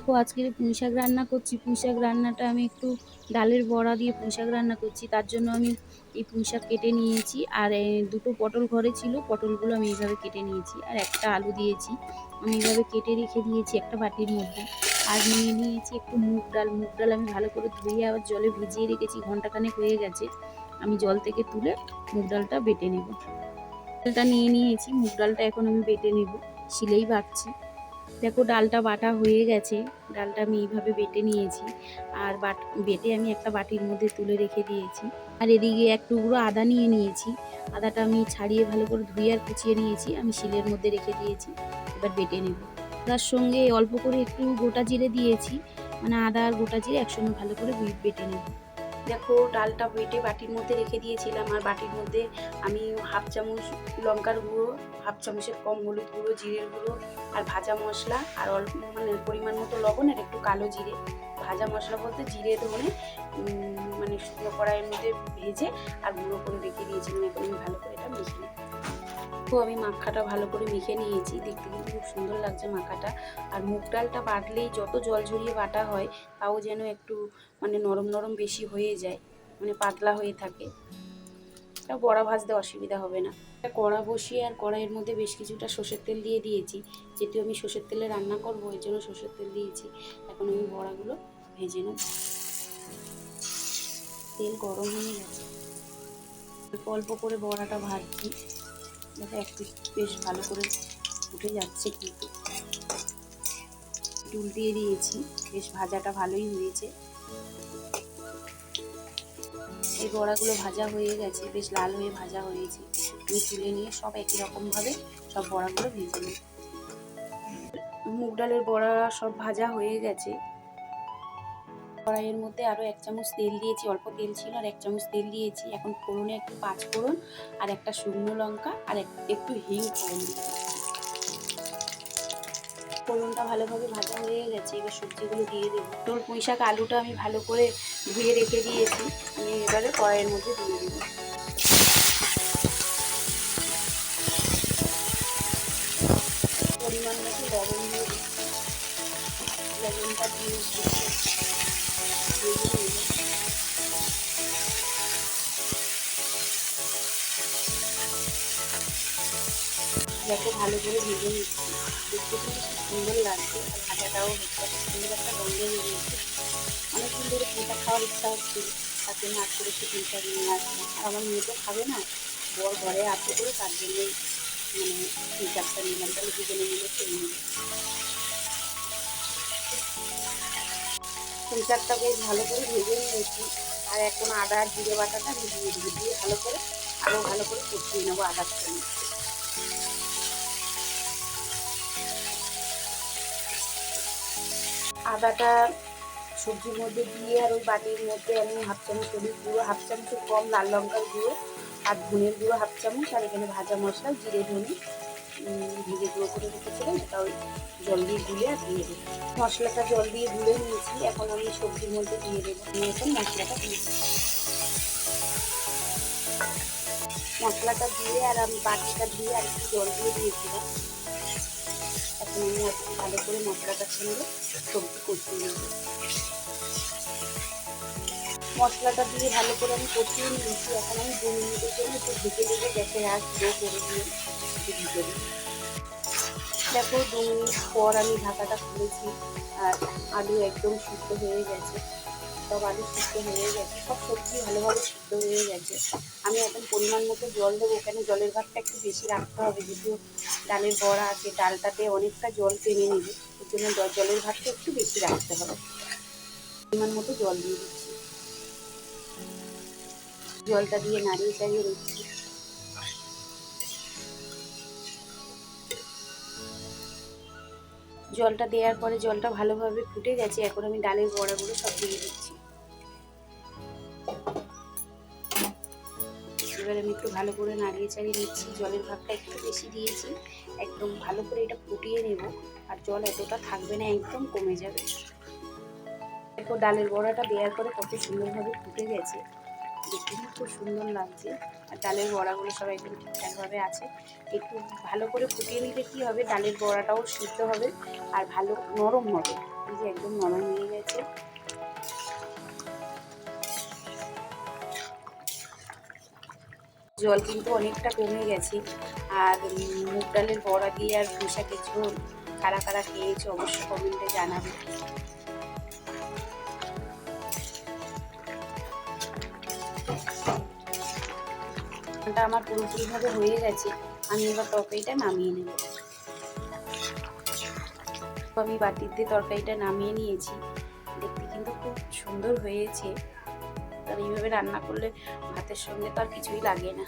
দেখো আজকে পুঁই শাক রান্না করছি, পুঁই শাক রান্নাটা আমি একটু ডালের বড়া দিয়ে পুঁই শাক রান্না করছি, তার জন্য আমি এই পুঁই শাক কেটে নিয়েছি। আর দুটো পটল ঘরে ছিল, পটলগুলো আমি এইভাবে কেটে নিয়েছি। আর একটা আলু দিয়েছি, আমি এইভাবে কেটে রেখে দিয়েছি একটা বাটির মধ্যে। আর নিয়ে নিয়েছি একটু মুগ ডাল মুগ ডাল আমি ভালো করে ধুয়ে আবার জলে ভিজিয়ে রেখেছি ঘন্টাখানেক হয়ে গেছে। আমি জল থেকে তুলে মুগ ডালটা বেটে নেব। ডালটা নিয়ে নিয়েছি, মুগ ডালটা এখন আমি বেটে নেব, শিলেই বাটছি। দেখো ডালটা বাটা হয়ে গেছে। ডালটা আমি এইভাবে বেটে নিয়েছি। আর বাট, বেটে আমি একটা বাটির মধ্যে তুলে রেখে দিয়েছি। আর এদিকে এক টুকরো আদা নিয়ে নিয়েছি। আদাটা আমি ছাড়িয়ে ভালো করে ধুয়ে আর কুচিয়ে নিয়েছি। আমি শিলের মধ্যে রেখে দিয়েছি। এবার বেটে নেব। তার সঙ্গে অল্প করে একটু গোটা জিরে দিয়েছি। মানে আদা আর গোটা জিরে একসঙ্গে ভালো করে বেটে নেব। দেখো ডালটা বেটে বাটির মধ্যে রেখে দিয়েছিলাম আর বাটির মধ্যে আমি হাফ চামচ লঙ্কার গুঁড়ো, হাফ চামচের কম হলুদ গুঁড়ো, জিরের গুঁড়ো আর ভাজা মশলা আর অল্প মানে পরিমাণ মতো লবণ আর একটু কালো জিরে। ভাজা মশলা বলতে জিরে ধরে মানে শুকনো কড়াইয়ের মধ্যে ভেজে আর গুঁড়ো করে রেখে দিয়েছিলাম। এখন আমি ভালো করে এটা মেখে তো আমি মাখাটা ভালো করে মেখে নিয়েছি। দেখতে কিন্তু খুব সুন্দর লাগছে মাখাটা। আর মুগ ডালটা বাটলেই যত জল ঝরিয়ে বাটা হয়, তাও যেন একটু মানে নরম নরম বেশি হয়ে যায় মানে পাতলা হয়ে থাকে। তা বড়া ভাজতে অসুবিধা হবে না। কড়া বসিয়ে আর কড়াইয়ের মধ্যে বেশ কিছুটা সর্ষের তেল দিয়ে দিয়েছি। যেহেতু আমি সর্ষের তেলে রান্না করব, এর জন্য সর্ষের তেল দিয়েছি। এখন আমি বড়াগুলো ভেজে নেব। তেল গরম হয়ে গেছে। অল্প অল্প করে বড়াটা ভাজছি। দেখো এক পিস বেশ ভালো করে উঠে যাচ্ছে কিন্তু। উল্টিয়ে দিয়েছি, বেশ ভাজাটা ভালোই হয়েছে। এই বড়াগুলো ভাজা হয়ে গেছে, বেশ লাল হয়ে ভাজা হয়েছে। আমি তুলে নিয়ে সব একই রকমভাবে সব বড়াগুলো ভেজে নিই। মুগ ডালের বড়া সব ভাজা হয়ে গেছে। কড়াইয়ের মধ্যে আরও এক চামচ তেল দিয়েছি, অল্প তেল ছিল আর এক চামচ তেল দিয়েছি। এখন ফোড়নে একটু পাঁচ ফোড়ন আর একটা শুকনো লঙ্কা আর এক- একটু হিং ফোড়ন ফোড়নটা ভালোভাবে ভাজা হয়ে গেছে, এবার সবজিগুলো দিয়ে দেবো। তোর পুঁই শাক আলুটা আমি ভালো করে ধুয়ে রেখে দিয়েছি, আমি এবারে কড়াইয়ের মধ্যে দিয়ে দেবো। পরিমাণ মতো লবণ দিয়ে লবণটা দিয়ে দেখো ভালো করে ভেজে নিচ্ছি। দেখতে খুব সুন্দর লাগছে, আর ভাজাটাও হচ্ছে সুন্দর একটা গন্ধ বেরিয়েছে। অনেকদিন ধরে পিঠা খাওয়ার ইচ্ছা হচ্ছে জন্য আজ করে একটু পিঠা নিয়ে আসব। আর আমার মেয়ে তো খাবে না, বর ঘরে আছে বলে তার জন্যই মানে পিঠাটা নিলাম, তাহলে দুজনে মিলে খেয়ে নিই। শাকটা বেশ ভালো করে ভেজে নিয়েছি। আর এখন আদা আর জিরে বাটাটা আমি দিয়ে দিয়ে ভালো করে আরও ভালো করে কষিয়ে নেব আদার সঙ্গে। আদাটা সবজির মধ্যে দিয়ে আর ওই বাটির মধ্যে আমি হাফ চামচ হলুদ গুঁড়ো, হাফ চামচের কম লাল লঙ্কার গুঁড়ো আর ধনের গুঁড়ো হাফ চামচ, আর এখানে ভাজা মশলা, জিরে ধনে ভেজে গুঁড়ো করে রেখেছিলাম এটা ওই জল দিয়ে গুলে আর দিয়ে দেবো মশলাটা জল দিয়ে গুলে নিয়েছি, এখন আমি সবজির মধ্যে দিয়ে দেবো নিয়ে এখন মশলাটা দিয়ে মশলাটা দিয়ে আর আমি বাটিটা দিয়ে আর একটু জল দিয়ে দিয়েছিলাম। এখন আমি আর ভালো করে মশলাটার সঙ্গে সবজি কষিয়ে নেব। মশলাটা দিয়ে ভালো করে আমি কষিয়ে নিয়েছি। এখন আমি দু মিনিটের জন্য একটু ঢেকে দেবো গ্যাসের স্লো করে দিয়ে একটু দেবো দেখো দু মিনিট পর আমি ঢাকাটা খুলেছি আর আলু একদম সিদ্ধ হয়ে গেছে। সব আলু সিদ্ধ হয়ে গেছে। সব সবজি ভালোভাবে সিদ্ধ হয়ে গেছে। আমি এখন পরিমাণ মতো জল দেবো। ওখানে জলের ভাগটা একটু বেশি রাখতে হবে। যেহেতু ডালের বড়া আছে, ডালটাতে অনেকটা জল টেনে নেবে। ওর জন্য জলের ভাগটা একটু বেশি রাখতে হবে। পরিমাণ মতো জল দিয়ে দিচ্ছি। জলটা দিয়ে নাড়িয়ে চাড়িয়ে দিচ্ছি জলটা দেওয়ার পরে জলটা ভালোভাবে ফুটে গেছে, এখন আমি ডালের বড়াগুলো সব দিয়ে দিচ্ছি। এবার আমি একটু ভালো করে নাড়িয়ে চাড়িয়ে নিচ্ছি, জলের ভাগটা একটু বেশি দিয়েছি। একদম ভালো করে এটা ফুটিয়ে নেব, আর জল এতটা থাকবে না, একদম কমে যাবে। দেখো, ডালের বড়াটা দেওয়ার পরে কত সুন্দরভাবে ফুটে গেছে। দেখতে কিন্তু খুব সুন্দর লাগছে। আর ডালের বড়াগুলো সব একদম ঠিকঠাকভাবে আছে। একটু ভালো করে ফুটিয়ে নিলে কী হবে? ডালের বড়াটাও সিদ্ধ হবে আর ভালো নরম হবে। এই যে একদম নরম হয়ে গেছে। জল কিন্তু অনেকটা কমে গেছে। আর মুগ ডালের বড়া দিয়ে আর পুঁইশাকের ঝোল কারা কারা খেয়েছে অবশ্যই কমেন্টে জানাবে। রান্নাটা আমার পুরোপুরিভাবে হয়ে গেছে, আমি এবার তরকারিটা নামিয়ে নেব। আমি দিয়ে তরকারিটা নামিয়ে নিয়েছি, দেখতে কিন্তু খুব সুন্দর হয়েছে। আর এইভাবে রান্না করলে ভাতের সঙ্গে তো আর কিছুই লাগে না।